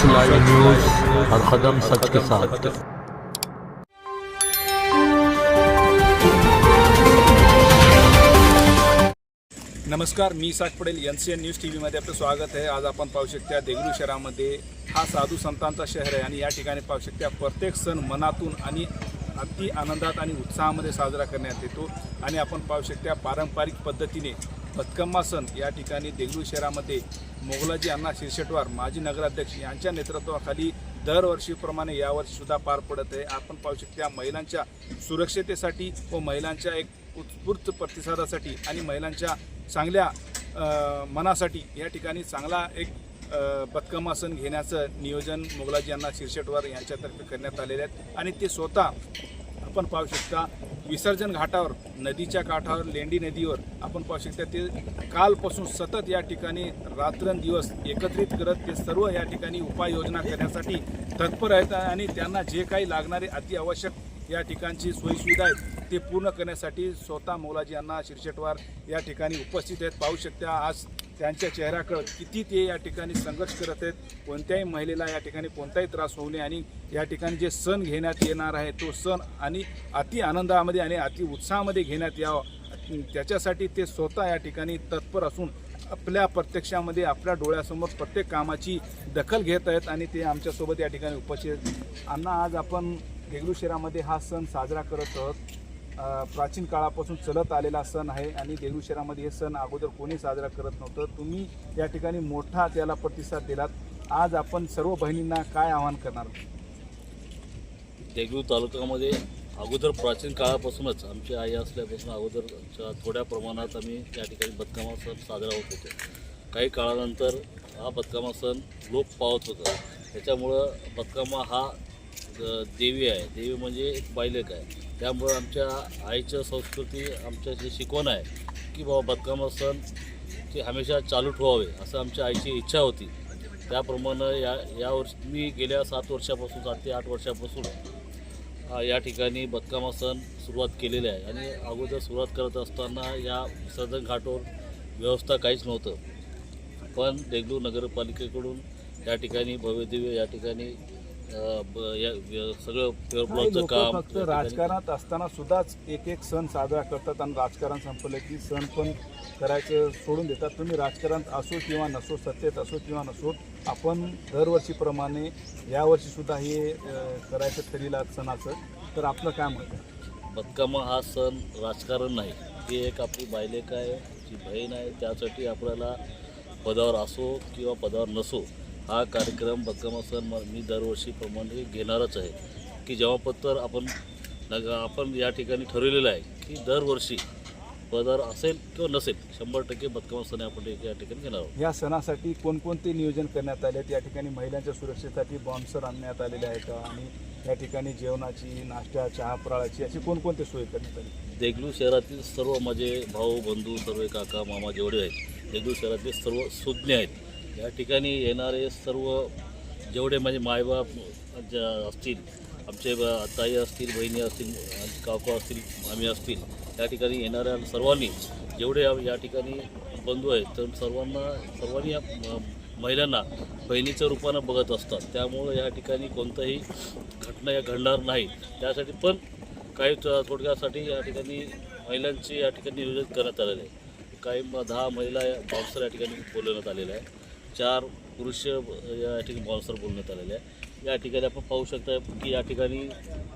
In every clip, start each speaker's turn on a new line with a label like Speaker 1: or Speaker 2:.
Speaker 1: सच live news हर कदम सच के साथ।
Speaker 2: नमस्कार मी साठ पडेल N C N news T व्हीमध्ये आपलं स्वागत आहे. आज आपण पाहू शकता देगलू शहरामध्ये हा साधू संतांचा शहर आहे आणि या ठिकाणी पाहू शकता प्रत्येक सण मनातून आणि अति आनंदात आणि उत्साहामध्ये साजरा करण्यात येतो. आणि आपण पाहू शकता पारंपरिक पद्धतीने बतकम्मा सण या ठिकाणी देगलूर शहरामध्ये मोगलाजी अण्णा शिरशेटवार माजी नगराध्यक्ष यांच्या नेतृत्वाखाली दरवर्षीप्रमाणे यावर्षी सुद्धा पार पडत आहे. आपण पाहू शकता महिलांच्या सुरक्षतेसाठी व महिलांच्या एक उत्स्फूर्त प्रतिसादासाठी आणि महिलांच्या चांगल्या मनासाठी या ठिकाणी चांगला एक अ, सण घेण्याचं नियोजन मोगलाजी यांना शिरशेटवार यांच्यातर्फे करण्यात आलेले आहेत आणि ते स्वतः आपण पाहू शकता विसर्जन घाटावर नदीच्या काठावर लेंडी नदीवर आपण पाहू शकता ते कालपासून सतत या ठिकाणी रात्रंदिवस एकत्रित करत ते सर्व या ठिकाणी उपाययोजना करण्यासाठी तत्पर आहेत आणि त्यांना जे काही लागणारे अति आवश्यक या ठिकाणची सोयीसुविधा आहेत ते पूर्ण करण्यासाठी स्वतः मोलाजी यांना शिरशेटवार या ठिकाणी उपस्थित आहेत. पाहू शकता आज त्यांच्या चेहऱ्याकडं किती ते या ठिकाणी संघर्ष करत आहेत कोणत्याही महिलेला या ठिकाणी कोणताही त्रास होऊ नये आणि या ठिकाणी जे सण घेण्यात येणार आहे तो सण आणि अति आनंदामध्ये आणि अति उत्साहामध्ये घेण्यात यावं. त्याच्यासाठी ते स्वतः या ठिकाणी तत्पर असून आपल्या प्रत्यक्षामध्ये आपल्या डोळ्यासमोर प्रत्येक कामाची दखल घेत आहेत आणि ते आमच्यासोबत या ठिकाणी उपस्थित आहेत. आज आपण देगलू शहरामध्ये हा सण साजरा करत आहोत. प्राचीन काळापासून चलत आलेला सण आहे आणि देगलू शहरामध्ये हे सण अगोदर कोणी साजरा करत नव्हतं. तुम्ही या ठिकाणी मोठा त्याला प्रतिसाद दिलात. आज आपण सर्व बहिणींना काय आवाहन करणार
Speaker 3: देगलूर तालुक्यामध्ये अगोदर प्राचीन काळापासूनच आमची आई असल्यापासून अगोदरच्या थोड्या प्रमाणात आम्ही त्या ठिकाणी बदकामा सण साजरा होत होतो. काही काळानंतर हा बदकामा सण लोप पावत होता. त्याच्यामुळं बदकामा हा देवी आहे. देवी म्हणजे एक बायलेक आहे. त्यामुळं आमच्या आईच्या संस्कृती आमच्या जे शिकवण आहे की बाबा बदकामा सण ते हमेशा चालू ठेवावे असं आमच्या आईची इच्छा होती. त्याप्रमाणे या यावर्षी मी गेल्या सात वर्षापासून सात ते आठ वर्षापासून या ठिकाणी बदकामा सण सुरुवात केलेली आहे. आणि अगोदर सुरुवात करत असताना या विसर्जन घाटावर व्यवस्था काहीच नव्हतं. पण देगलूर नगरपालिकेकडून या ठिकाणी भव्यदिव्य या ठिकाणी सगळं प्युअर
Speaker 2: काही
Speaker 3: ब्लॉकचं
Speaker 2: लोक
Speaker 3: काम
Speaker 2: फक्त राजकारणात असताना सुद्धाच एक एक सण साजरा करतात आणि राजकारण संपलं की सण पण करायचं सोडून देतात. तुम्ही राजकारणात असो किंवा नसो सत्तेत असो किंवा नसो आपण दरवर्षीप्रमाणे यावर्षी सुद्धा हे करायचं ठरलेलं सणाचं. तर आपलं काय मत आहे?
Speaker 3: बदकामा हा सण राजकारण नाही. ती एक आपली बायलेक आहे ती बहीण आहे त्यासाठी आपल्याला पदावर असो किंवा पदावर नसो हा कार्यक्रम बदकामा सण म- मी दरवर्षीप्रमाणे घेणारच आहे. की जेव्हा पत्तर आपण नग आपण या ठिकाणी ठरवलेलं आहे की दरवर्षी पदावर असेल किंवा नसेल शंभर टक्के बदकामा सण आपण या ठिकाणी घेणार आहोत.
Speaker 2: या सणासाठी कोणकोणते नियोजन करण्यात आले? आहेत या ठिकाणी महिलांच्या सुरक्षेसाठी बॉन्सर आणण्यात आलेले आहेत का आणि या ठिकाणी जेवणाची नाश्ता चहा फराळाची अशी कोणकोणते सोय करण्यात आली?
Speaker 3: देगलू शहरातील सर्व माझे भाऊ बंधू सर्व काका मामा जेवढे आहेत देगलू शहरातील सर्व सुज्ञ आहेत. या ठिकाणी येणारे सर्व जेवढे माझे मायबाप ज्या असतील आमचे ताई असतील बहिणी असतील काका असतील मामी असतील या ठिकाणी येणाऱ्या सर्वांनी जेवढे या- ठिकाणी बंधू आहेत तर सर्वांना सर्वांनी या महिलांना बहिणीच्या रूपानं बघत असतात. त्यामुळं या ठिकाणी कोणताही घटना या घडणार नाही. त्यासाठी पण काही थोडक्यासाठी या ठिकाणी महिलांची या ठिकाणी नियोजन करण्यात आलेलं आहे. काही दहा महिला या बाउन्सर या ठिकाणी बोलवण्यात आलेल्या आहे चार पुरुष या ठिकाणी बाउन्सर बोलण्यात आलेले आहे या ठिकाणी आपण पाहू शकता की या ठिकाणी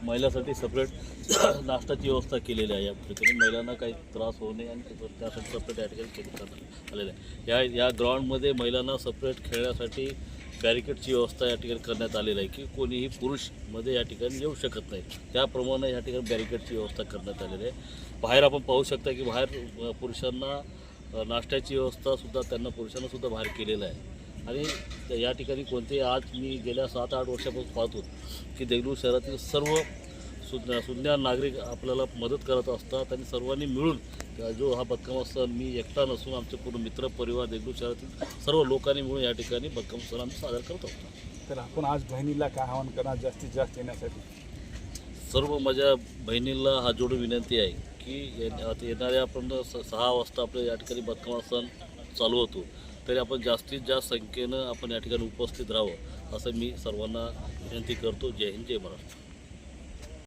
Speaker 3: महिलांसाठी सपरेट नाश्त्याची व्यवस्था केलेली आहे. या ठिकाणी महिलांना काही त्रास होऊ नये आणि त्यासाठी सपरेट या ठिकाणी केली करण्यात आलेलं आहे. या या ग्राउंडमध्ये महिलांना सपरेट खेळण्यासाठी बॅरिकेडची व्यवस्था या ठिकाणी करण्यात आलेली आहे की कोणीही पुरुषमध्ये या ठिकाणी येऊ शकत नाही. त्याप्रमाणे या ठिकाणी बॅरिकेडची व्यवस्था करण्यात आलेली आहे. बाहेर आपण पाहू शकता की बाहेर पुरुषांना नाश्त्याची व्यवस्थासुद्धा त्यांना पुरुषांना सुद्धा बाहेर केलेलं आहे. आणि या ठिकाणी कोणते आज मी गेल्या सात आठ वर्षापासून पाहतो की देगलूर शहरातील सर्व सुज्ञ सुज्ञ नागरिक आपल्याला मदत करत असतात आणि सर्वांनी मिळून जो हा बदकामा सण मी एकटा नसून आमचे पूर्ण मित्र परिवार देगलूर शहरातील सर्व लोकांनी मिळून या ठिकाणी बदकामा सण आम्ही साजरा करत असतो
Speaker 2: तर आपण आज बहिणीला काय आवाहन करणार जास्तीत जास्त येण्यासाठी?
Speaker 3: सर्व माझ्या बहिणींना हात जोडून विनंती आहे की ये- येणाऱ्या आपण स- सहा वाजता आपल्या या ठिकाणी बदकमा सण चालू होतो. तरी आपण जास्तीत जास्त संख्येनं आपण या ठिकाणी उपस्थित राहावं असं मी सर्वांना विनंती करतो. जय हिंद जय महाराष्ट्र.